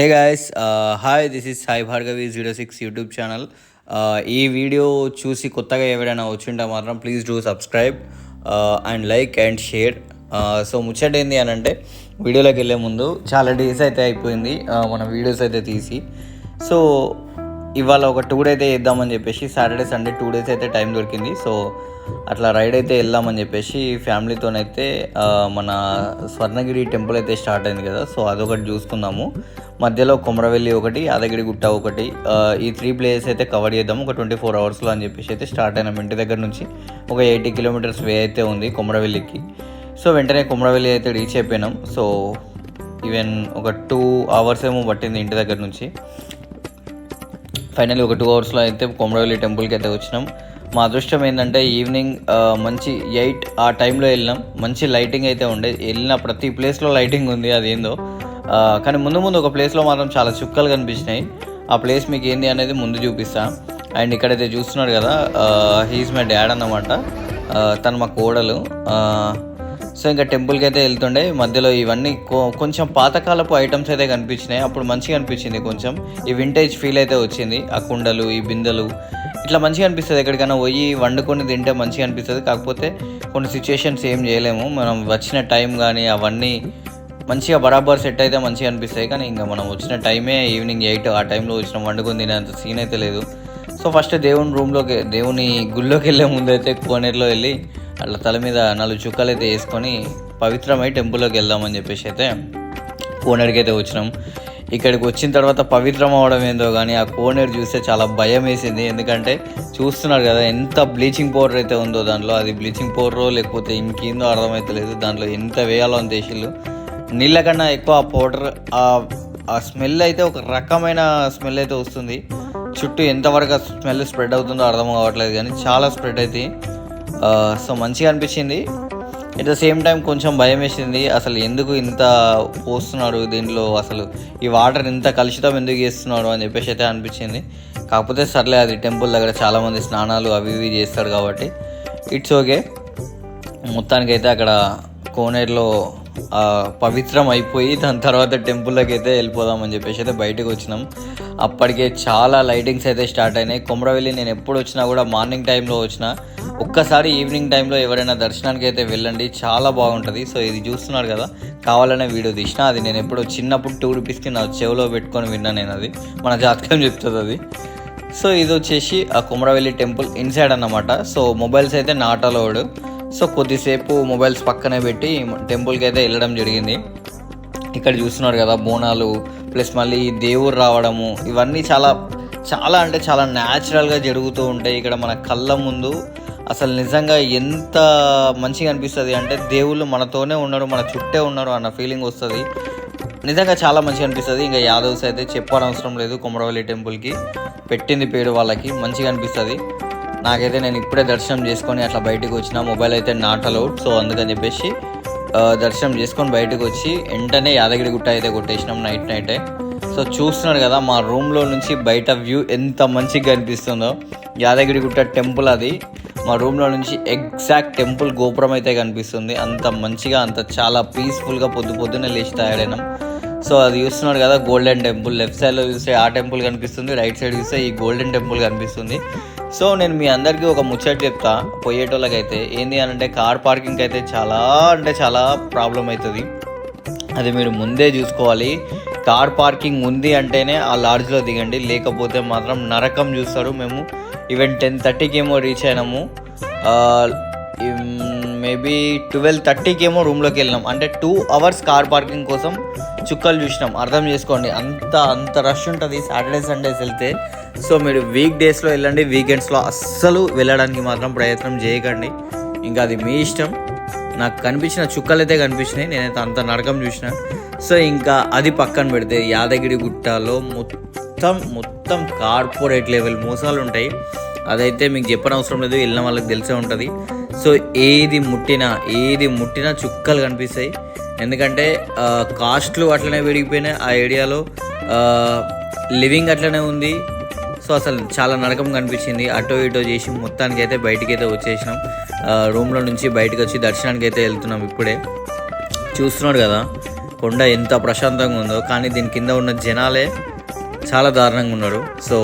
Hey guys hi this is Sai Bhargavi zero six YouTube channel ఈ video చూసి కొత్తగా ఎవరైనా వచ్చింటే మాత్రం please do subscribe and like and share so ముచ్చట ఏంది అని అంటే వీడియోలోకి వెళ్ళే ముందు చాలా డేస్ అయితే అయిపోయింది uh, మన వీడియోస్ అయితే తీసి. సో ఇవాళ ఒక టూ డే అయితే వేద్దామని చెప్పేసి సాటర్డే సండే టూ డేస్ అయితే టైం దొరికింది. సో అట్లా రైడ్ అయితే వెళ్దామని చెప్పేసి ఫ్యామిలీతోనైతే మన స్వర్ణగిరి టెంపుల్ అయితే స్టార్ట్ అయింది కదా. సో అదొకటి చూసుకుందాము. మధ్యలో కొమరవెల్లి ఒకటి యాదగిరి గుట్ట ఒకటి ఈ త్రీ ప్లేసెస్ అయితే కవర్ చేద్దాం. ఒక ట్వంటీ ఫోర్ అవర్స్లో అని చెప్పేసి అయితే స్టార్ట్ అయినాం ఇంటి దగ్గర నుంచి. ఒక ఎయిటీ కిలోమీటర్స్ వే అయితే ఉంది కొమరవెల్లికి. సో వెంటనే కొమరవెల్లి అయితే రీచ్ అయిపోయినాం. సో ఈవెన్ ఒక టూ అవర్స్ ఏమో పట్టింది ఇంటి దగ్గర నుంచి. ఫైనల్ ఒక టూ అవర్స్లో అయితే కొమరవెల్లి టెంపుల్కి అయితే వచ్చినాం. మా అదృష్టం ఏంటంటే ఈవినింగ్ మంచి ఎయిట్ ఆ టైంలో వెళ్ళినాం. మంచి లైటింగ్ అయితే ఉండే. వెళ్ళిన ప్రతి ప్లేస్లో లైటింగ్ ఉంది అదేందో. కానీ ముందు ముందు ఒక ప్లేస్లో మాత్రం చాలా చుక్కలు కనిపించినాయి. ఆ ప్లేస్ మీకు ఏంది అనేది ముందు చూపిస్తా. అండ్ ఇక్కడైతే చూస్తున్నారు కదా హీస్ మై డాడ్ అన్నమాట. తను మా కోడలు. సో ఇంకా టెంపుల్కి అయితే వెళ్తుండే. మధ్యలో ఇవన్నీ కొ- కొంచెం పాతకాలపు ఐటమ్స్ అయితే కనిపించినాయి. అప్పుడు మంచిగా అనిపించింది కొంచెం. ఈ వింటేజ్ ఫీల్ అయితే వచ్చింది. ఆ కుండలు ఈ బిందెలు. ఇట్లా మంచిగా అనిపిస్తుంది. ఎక్కడికైనా పోయి వండుకొని తింటే మంచిగా అనిపిస్తుంది. కాకపోతే కొన్ని సిచ్యుయేషన్స్ ఏం చేయలేము. మనం వచ్చిన టైం కానీ అవన్నీ మంచిగా బరాబర్ సెట్ అయితే మంచిగా అనిపిస్తాయి. కానీ ఇంకా మనం వచ్చిన టైమే ఈవినింగ్ ఎయిట్ ఆ టైంలో వచ్చిన. వండుకొని తినేంత సీన్ అయితే లేదు. సో ఫస్ట్ దేవుని రూమ్లోకి దేవుని గుళ్ళోకి వెళ్ళే ముందు అయితే కోనేరులో వెళ్ళి అట్లా తల మీద నాలుగు చుక్కలు అయితే వేసుకొని పవిత్రమై టెంపుల్లోకి వెళ్దామని చెప్పేసి అయితే కోనేరుకి అయితే వచ్చినాం. ఇక్కడికి వచ్చిన తర్వాత పవిత్రం అవడం ఏందో కానీ ఆ కోనేరు చూస్తే చాలా భయం వేసింది. ఎందుకంటే చూస్తున్నారు కదా ఎంత బ్లీచింగ్ పౌడర్ అయితే ఉందో దాంట్లో. అది బ్లీచింగ్ పౌడరో లేకపోతే ఇంకేందో అర్థమవుతలేదు దాంట్లో ఎంత వేయాలో అని దేశీలు నీళ్ళ కన్నా ఎక్కువ ఆ పౌడర్ ఆ స్మెల్ అయితే ఒక రకమైన స్మెల్ అయితే వస్తుంది. చుట్టూ ఎంతవరకు ఆ స్మెల్ స్ప్రెడ్ అవుతుందో అర్థం కావట్లేదు కానీ చాలా స్ప్రెడ్ అయితే సో మంచిగా అనిపించింది. ఎట్ ద సేమ్ టైం కొంచెం భయం వేసింది. అసలు ఎందుకు ఇంత పోస్తున్నాడు దీంట్లో? అసలు ఈ వాటర్ ఇంత కలుషితం ఎందుకు చేస్తున్నాడు అని చెప్పేసి అయితే అనిపించింది. కాకపోతే సర్లే అది టెంపుల్ దగ్గర చాలామంది స్నానాలు అవి ఇవి చేస్తారు కాబట్టి ఇట్స్ ఓకే. మొత్తానికైతే అక్కడ కోనేరులో పవిత్రం అయిపోయి దాని తర్వాత టెంపుల్లోకి అయితే వెళ్ళిపోదామని చెప్పేసి అయితే బయటకు వచ్చినాం. అప్పటికే చాలా లైటింగ్స్ అయితే స్టార్ట్ అయినాయి. కొమరవెల్లి నేను ఎప్పుడు వచ్చినా కూడా మార్నింగ్ టైంలో వచ్చిన ఒక్కసారి ఈవినింగ్ టైంలో ఎవరైనా దర్శనానికి అయితే వెళ్ళండి. చాలా బాగుంటుంది. సో ఇది చూస్తున్నారు కదా కావాలనే వీడియో తీసిన అది నేను ఎప్పుడో చిన్నప్పుడు టూ రూపీస్కి నా చెవిలో పెట్టుకొని విన్నా నేను అది. మన జాతకం చెప్తుంది అది. సో ఇది వచ్చేసి ఆ కుమరవెల్లి టెంపుల్ ఇన్సైడ్ అన్నమాట. సో మొబైల్స్ అయితే నాట్ అలౌడ్ సో కొద్దిసేపు మొబైల్స్ పక్కనే పెట్టి టెంపుల్కి అయితే వెళ్ళడం జరిగింది. ఇక్కడ చూస్తున్నారు కదా బోనాలు ప్లస్ మళ్ళీ దేవుడు రావడము ఇవన్నీ చాలా చాలా అంటే చాలా న్యాచురల్గా జరుగుతూ ఉంటాయి ఇక్కడ మన కళ్ళ ముందు. అసలు నిజంగా ఎంత మంచిగా అనిపిస్తుంది అంటే దేవుళ్ళు మనతోనే ఉన్నారు మన చుట్టే ఉన్నారు అన్న ఫీలింగ్ వస్తుంది. నిజంగా చాలా మంచిగా అనిపిస్తుంది. ఇంకా యాదవ్స్ అయితే చెప్పనవసరం లేదు కొమరవల్లి టెంపుల్కి పెట్టింది పేరు వాళ్ళకి మంచిగా అనిపిస్తుంది. నాకైతే నేను ఇప్పుడే దర్శనం చేసుకొని అట్లా బయటకు వచ్చిన. మొబైల్ అయితే నాట్ అలౌడ్ సో అందుకని చెప్పేసి దర్శనం చేసుకొని బయటకు వచ్చి వెంటనే యాదగిరి గుట్ట అయితే కొట్టేసినాం నైట్ నైటే సో చూస్తున్నాడు కదా మా రూమ్లో నుంచి బయట వ్యూ ఎంత మంచిగా కనిపిస్తుందో. యాదగిరి గుట్ట టెంపుల్ అది. మా రూమ్లో నుంచి ఎగ్జాక్ట్ టెంపుల్ గోపురం అయితే కనిపిస్తుంది. అంత మంచిగా అంత చాలా పీస్ఫుల్గా పొద్దు పొద్దున్నే లేచి తయారైనాం. సో అది చూస్తున్నాడు కదా గోల్డెన్ టెంపుల్ లెఫ్ట్ సైడ్లో చూస్తే ఆ టెంపుల్ కనిపిస్తుంది. రైట్ సైడ్ చూస్తే ఈ గోల్డెన్ టెంపుల్ కనిపిస్తుంది. సో నేను మీ అందరికీ ఒక ముచ్చట చెప్తా. పోయేటోళ్ళకైతే ఏంది అని అంటే కార్ పార్కింగ్ అయితే చాలా అంటే చాలా ప్రాబ్లం అవుతుంది. అది మీరు ముందే చూసుకోవాలి. కార్ పార్కింగ్ ఉంది అంటేనే ఆ లాడ్జ్లో దిగండి. లేకపోతే మాత్రం నరకం చూస్తారు మేము. ఈవెన్ టెన్ థర్టీకి ఏమో రీచ్ అయినాము. మేబీ ట్వెల్వ్ థర్టీకి ఏమో రూమ్లోకి వెళ్ళినాం. అంటే టూ అవర్స్ కార్ పార్కింగ్ కోసం చుక్కలు చూసినాం. అర్థం చేసుకోండి. అంత అంత రష్ ఉంటుంది సాటర్డే సండేస్ వెళ్తే. సో మీరు వీక్ డేస్లో వెళ్ళండి. వీకెండ్స్లో అస్సలు వెళ్ళడానికి మాత్రం ప్రయత్నం చేయకండి. ఇంకా అది మీ ఇష్టం. నాకు కనిపించిన చుక్కలు అయితే కనిపించినాయి. నేనైతే అంత నరకం చూసిన. సో ఇంకా అది పక్కన పెడితే యాదగిరి గుట్టలో మొత్తం మొత్తం కార్పొరేట్ లెవెల్ మోసాలు ఉంటాయి అదైతే మీకు చెప్పనవసరం లేదు వెళ్ళిన వాళ్ళకి తెలిసే ఉంటుంది. సో ఏది ముట్టినా ఏది ముట్టినా చుక్కలు కనిపిస్తాయి. ఎందుకంటే కాస్ట్లు అట్లనే పెరిగిపోయినాయి ఆ ఏరియాలో లివింగ్ అట్లనే ఉంది. సో అసలు చాలా నరకం కనిపించింది. అటో ఇటో చేసి మొత్తానికి అయితే బయటికి అయితే వచ్చేసినాం. ఆ, రూమ్లో నుంచి బయటకు వచ్చి దర్శనానికి అయితే వెళ్తున్నాం ఇప్పుడే. చూస్తున్నాడు కదా? కొండ ఎంత ప్రశాంతంగా ఉందో కానీ దీని కింద ఉన్న జనాలే చాలా దారుణంగా ఉన్నారు. సో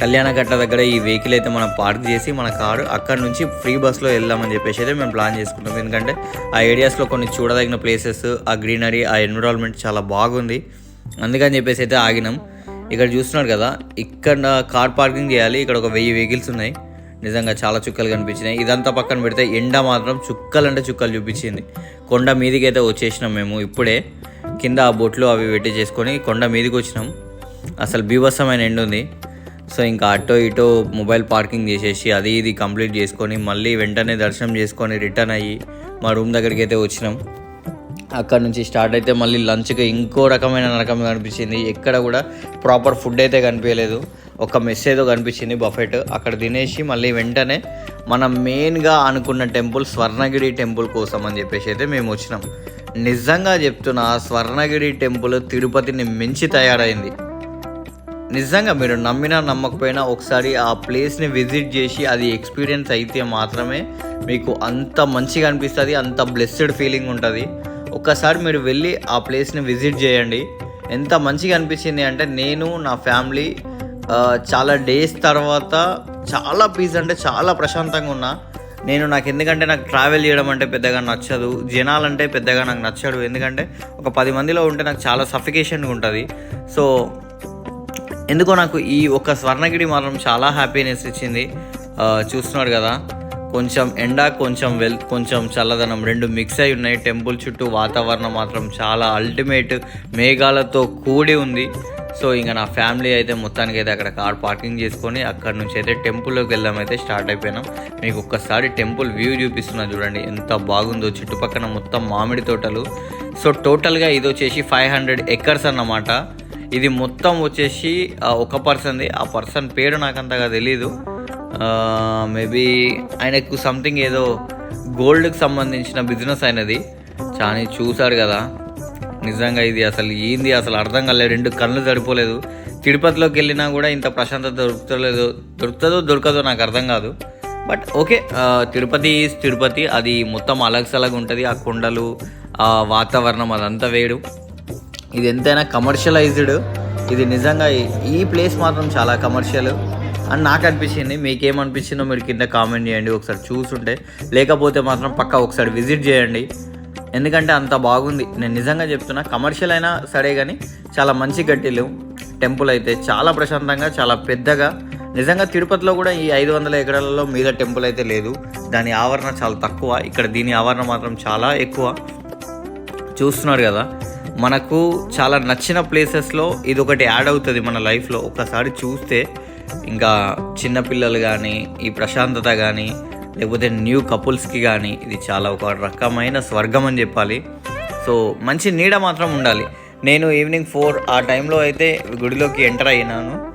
కళ్యాణకట్ట దగ్గర ఈ వెహికల్ అయితే మనం పార్క్ చేసి మన కారు అక్కడ నుంచి ఫ్రీ బస్లో వెళ్దామని చెప్పేసి అయితే మేము ప్లాన్ చేసుకుంటాం ఎందుకంటే ఆ ఏరియాస్లో కొన్ని చూడదగిన ప్లేసెస్ ఆ గ్రీనరీ ఆ ఎన్విరాన్మెంట్ చాలా బాగుంది. అందుకని చెప్పేసి అయితే ఆగినాం. ఇక్కడ చూస్తున్నారు కదా ఇక్కడ కార్ పార్కింగ్ చేయాలి. ఇక్కడ ఒక వెయ్యి వెహికల్స్ ఉన్నాయి. నిజంగా చాలా చుక్కలు కనిపించినాయి. ఇదంతా పక్కన పెడితే ఎండ మాత్రం చుక్కలు అంటే చుక్కలు చూపించింది. కొండ మీదికి అయితే వచ్చేసినాం మేము ఇప్పుడే. కింద ఆ బొట్లు అవి పెట్టి చేసుకొని కొండ మీదకి వచ్చినాం. అసలు బీభత్సమైన ఎండ్ ఉంది. సో ఇంకా అటో ఇటో మొబైల్ పార్కింగ్ చేసేసి అది ఇది కంప్లీట్ చేసుకొని మళ్ళీ వెంటనే దర్శనం చేసుకొని రిటర్న్ అయ్యి మా రూమ్ దగ్గరికి అయితే వచ్చినాం. అక్కడ నుంచి స్టార్ట్ అయితే మళ్ళీ లంచ్కి ఇంకో రకమైన నరకం కనిపించింది. ఎక్కడ కూడా ప్రాపర్ ఫుడ్ అయితే కనిపించలేదు. ఒక మెస్ ఏదో కనిపించింది బఫెట్. అక్కడ తినేసి మళ్ళీ వెంటనే మనం మెయిన్గా అనుకున్న టెంపుల్ స్వర్ణగిరి టెంపుల్ కోసం అని చెప్పేసి అయితే మేము వచ్చినాం. నిజంగా చెప్తున్నా స్వర్ణగిరి టెంపుల్ తిరుపతిని మించి తయారైంది. నిజంగా మీరు నమ్మినా నమ్మకపోయినా ఒకసారి ఆ ప్లేస్ని విజిట్ చేసి అది ఎక్స్పీరియన్స్ అయితే మాత్రమే మీకు అంత మంచిగా అనిపిస్తుంది అంత బ్లెస్డ్ ఫీలింగ్ ఉంటుంది. ఒక్కసారి మీరు వెళ్ళి ఆ ప్లేస్ని విజిట్ చేయండి. ఎంత మంచిగా అనిపించింది అంటే నేను నా ఫ్యామిలీ చాలా డేస్ తర్వాత చాలా పీస్ అంటే చాలా ప్రశాంతంగా ఉన్నా. నేను నాకు ఎందుకంటే నాకు ట్రావెల్ చేయడం అంటే పెద్దగా నచ్చదు. జనాలంటే పెద్దగా నాకు నచ్చడు. ఎందుకంటే ఒక పది మందిలో ఉంటే నాకు చాలా సఫికేషన్గా ఉంటుంది. సో ఎందుకో నాకు ఈ ఒక్క స్వర్ణగిరి మాత్రం చాలా హ్యాపీనెస్ ఇచ్చింది. చూస్తున్నాడు కదా. కొంచెం ఎండ కొంచెం వెల్ కొంచెం చల్లదనం రెండు మిక్స్ అయి ఉన్నాయి. టెంపుల్ చుట్టూ వాతావరణం మాత్రం చాలా అల్టిమేట్ మేఘాలతో కూడి ఉంది. సో ఇంకా నా ఫ్యామిలీ అయితే మొత్తానికి అయితే అక్కడ కార్ పార్కింగ్ చేసుకొని అక్కడ నుంచి అయితే టెంపుల్లోకి వెళ్దాం అయితే స్టార్ట్ అయిపోయినాం. మీకు ఒక్కసారి టెంపుల్ వ్యూ చూపిస్తున్నా చూడండి ఎంత బాగుందో చుట్టుపక్కన మొత్తం మామిడి తోటలు. సో టోటల్గా ఇది వచ్చేసి ఫైవ్ హండ్రెడ్ ఎకర్స్ అన్నమాట. ఇది మొత్తం వచ్చేసి ఒక పర్సన్ది ఆ పర్సన్ పేరు నాకు అంతగా తెలీదు. మేబీ ఆయనకు సంథింగ్ ఏదో గోల్డ్కి సంబంధించిన బిజినెస్ అయినది చాలా చూసారు కదా. నిజంగా ఇది అసలు ఏంది? అసలు అర్థం కాలేదు. రెండు కళ్ళు సరిపోలేదు తిరుపతిలోకి వెళ్ళినా కూడా ఇంత ప్రశాంతత దొరుకుతలేదు. దొరుకుతుందో దొరకదో నాకు అర్థం కాదు. But okay Tirupati is Tirupati. అది మొత్తం అలగ్సలగా ఉంటుంది. ఆ కొండలు ఆ వాతావరణం అదంతా వేడు. ఇది ఎంతైనా కమర్షియలైజ్డ్ ఇది నిజంగా ఈ- ప్లేస్ మాత్రం చాలా కమర్షియల్ అని నాకు అనిపించింది మీకేమనిపించిందో మీరు కింద కామెంట్ చేయండి. ఒకసారి చూసుంటే. లేకపోతే మాత్రం పక్కా ఒకసారి విజిట్ చేయండి. ఎందుకంటే అంత బాగుంది. నేను నిజంగా చెప్తున్నా కమర్షియల్ అయినా సరే కానీ చాలా మంచి గట్టిలు టెంపుల్ అయితే చాలా ప్రశాంతంగా చాలా పెద్దగా. నిజంగా తిరుపతిలో కూడా ఈ ఐదు వందల ఎకరాలలో మీద టెంపుల్ అయితే లేదు. దాని ఆవరణ చాలా తక్కువ. ఇక్కడ దీని ఆవరణ మాత్రం చాలా ఎక్కువ. చూస్తున్నారు కదా మనకు చాలా నచ్చిన ప్లేసెస్లో ఇది ఒకటి యాడ్ అవుతుంది మన లైఫ్లో ఒక్కసారి చూస్తే ఇంకా చిన్నపిల్లలు కానీ ఈ ప్రశాంతత కానీ లేకపోతే న్యూ కపుల్స్కి కానీ ఇది చాలా ఒక రకమైన స్వర్గం అని చెప్పాలి. సో మంచి నీడ మాత్రం ఉండాలి. నేను ఈవినింగ్ ఫోర్ ఆ టైంలో అయితే గుడిలోకి ఎంటర్ అయినాను.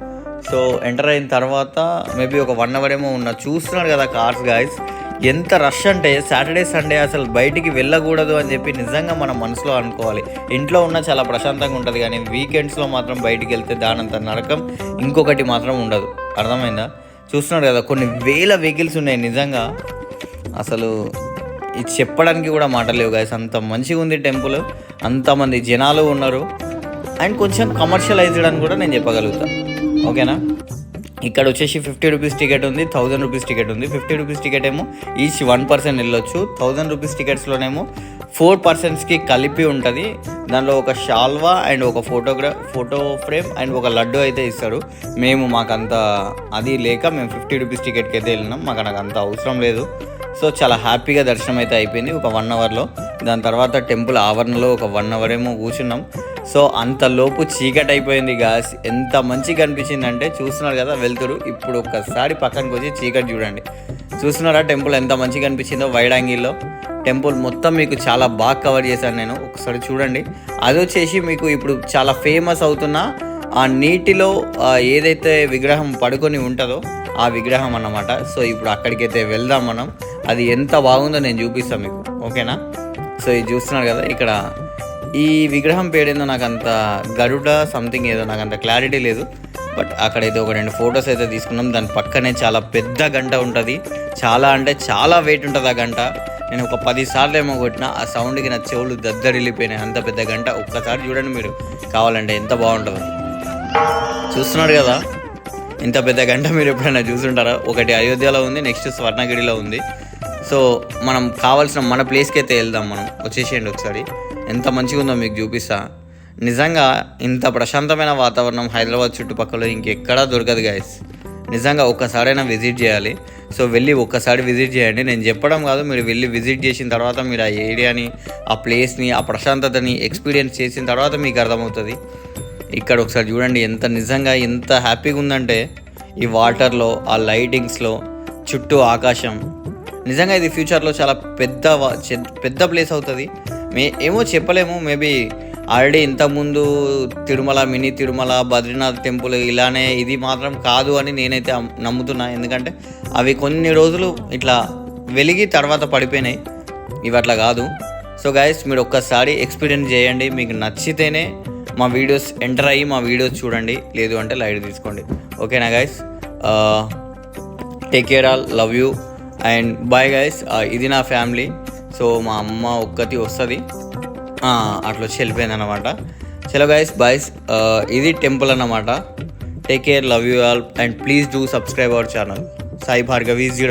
సో ఎంటర్ అయిన తర్వాత మేబీ ఒక వన్ అవర్ ఏమో ఉన్నా చూస్తున్నాడు కదా కార్స్ గాయస్ ఎంత రష్ అంటే సాటర్డే సండే అసలు బయటికి వెళ్ళకూడదు అని చెప్పి నిజంగా మనం మనసులో అనుకోవాలి. ఇంట్లో ఉన్న చాలా ప్రశాంతంగా ఉంటుంది కానీ వీకెండ్స్లో మాత్రం బయటికి వెళ్తే దానంత నరకం ఇంకొకటి మాత్రం ఉండదు. అర్థమైందా? చూస్తున్నారు కదా కొన్ని వేల వెహికల్స్ ఉన్నాయి నిజంగా. అసలు ఇది చెప్పడానికి కూడా మాటలేవు గాయస్ అంత మంచిగా ఉంది టెంపుల్ అంతమంది జనాలు ఉన్నారు. అండ్ కొంచెం కమర్షియలైజ్డ్ అని కూడా నేను చెప్పగలుగుతాను ఓకేనా? ఇక్కడ వచ్చేసి ఫిఫ్టీ రూపీస్ టికెట్ ఉంది థౌజండ్ రూపీస్ టికెట్ ఉంది. ఫిఫ్టీ రూపీస్ టికెట్ ఏమో ఈచ్ వన్ పర్సన్ వెళ్ళొచ్చు. థౌజండ్ రూపీస్ టికెట్స్లోనేమో ఫోర్ పర్సన్స్కి కలిపి ఉంటుంది. దానిలో ఒక షాల్వా అండ్ ఒక ఫోటోగ్రా ఫోటో ఫ్రేమ్ అండ్ ఒక లడ్డు అయితే ఇస్తాడు మేము మాకంత అది లేక మేము ఫిఫ్టీ రూపీస్ టికెట్కి అయితే వెళ్ళినాం. మాకు నాకు అంత అవసరం లేదు. సో చాలా హ్యాపీగా దర్శనం అయితే అయిపోయింది ఒక వన్ అవర్లో. దాని తర్వాత టెంపుల్ ఆవరణలో ఒక వన్ అవర్ ఏమో కూర్చున్నాం. సో అంతలోపు చీకటి అయిపోయింది గాస్ ఎంత మంచిగా అనిపించింది అంటే చూస్తున్నారు కదా వెళ్తురు ఇప్పుడు ఒక్కసారి పక్కనకి వచ్చి చీకటి చూడండి. చూస్తున్నారా టెంపుల్ ఎంత మంచిగా అనిపించిందో వైడ్ యాంగిల్లో టెంపుల్ మొత్తం మీకు చాలా బాగా కవర్ చేశాను నేను. ఒకసారి చూడండి. అది వచ్చేసి మీకు ఇప్పుడు చాలా ఫేమస్ అవుతున్న ఆ నీటిలో ఏదైతే విగ్రహం పడుకొని ఉంటుందో ఆ విగ్రహం అన్నమాట. సో ఇప్పుడు అక్కడికైతే వెళ్దాం మనం. అది ఎంత బాగుందో నేను చూపిస్తాను మీకు. ఓకేనా? సో ఇది చూస్తున్నారు కదా ఇక్కడ ఈ విగ్రహం పేరేందో నాకు అంత గరుడ సంథింగ్ ఏదో నాకు అంత క్లారిటీ లేదు. బట్ అక్కడైతే ఒక రెండు ఫొటోస్ అయితే తీసుకున్నాం. దాని పక్కనే చాలా పెద్ద గంట ఉంటుంది. చాలా అంటే చాలా వెయిట్ ఉంటుంది ఆ గంట. నేను ఒక పది సార్లు ఏమో కొట్టిన ఆ సౌండ్కి నా చెవులు దద్దరిల్లిపోయినాయి. అంత పెద్ద గంట ఒక్కసారి చూడండి మీరు. కావాలంటే ఎంత బాగుంటుందో. చూస్తున్నారు కదా? ఇంత పెద్ద గంట మీరు ఎప్పుడైనా చూసుంటారా? ఒకటి అయోధ్యలో ఉంది నెక్స్ట్ స్వర్ణగిరిలో ఉంది. సో మనం కావాల్సిన మన ప్లేస్కి అయితే వెళ్దాం మనం. వచ్చేసేయండి ఒకసారి. ఎంత మంచిగా ఉందో మీకు చూపిస్తా. నిజంగా ఇంత ప్రశాంతమైన వాతావరణం హైదరాబాద్ చుట్టుపక్కల ఇంకెక్కడా దొరకదు గాయస్ నిజంగా ఒక్కసారైనా విజిట్ చేయాలి. సో వెళ్ళి ఒక్కసారి విజిట్ చేయండి. నేను చెప్పడం కాదు మీరు వెళ్ళి విజిట్ చేసిన తర్వాత మీరు ఆ ఏరియాని ఆ ప్లేస్ని ఆ ప్రశాంతతని ఎక్స్పీరియన్స్ చేసిన తర్వాత మీకు అర్థమవుతుంది. ఇక్కడ ఒకసారి చూడండి ఎంత నిజంగా ఎంత హ్యాపీగా ఉందంటే ఈ వాటర్లో ఆ లైటింగ్స్లో చుట్టూ ఆకాశం. నిజంగా ఇది ఫ్యూచర్లో చాలా పెద్ద పెద్ద ప్లేస్ అవుతుంది. మే ఏమో చెప్పలేము. మేబీ ఆల్రెడీ ఇంతకుముందు తిరుమల మినీ తిరుమల బద్రీనాథ్ టెంపుల్ ఇలానే ఇది మాత్రం కాదు అని నేనైతే నమ్ముతున్నా. ఎందుకంటే అవి కొన్ని రోజులు ఇట్లా వెలిగి తర్వాత పడిపోయినాయి. ఇవి అట్లా కాదు. సో గైస్ మీరు ఒక్కసారి ఎక్స్పీరియన్స్ చేయండి. మీకు నచ్చితేనే మా వీడియోస్ ఎంటర్ అయ్యి మా వీడియోస్ చూడండి. లేదు అంటే లైట్ తీసుకోండి. ఓకేనా guys take care all love you and bye guys ఇది నా ఫ్యామిలీ సో మా అమ్మ ఒక్కటి వస్తుంది. అట్లా వచ్చి వెళ్ళిపోయింది అనమాట చలో గైస్ బాయ్స్ ఇది టెంపుల్ అన్నమాట. Take care love you all and please do subscribe our channel Sai Bhargavi zero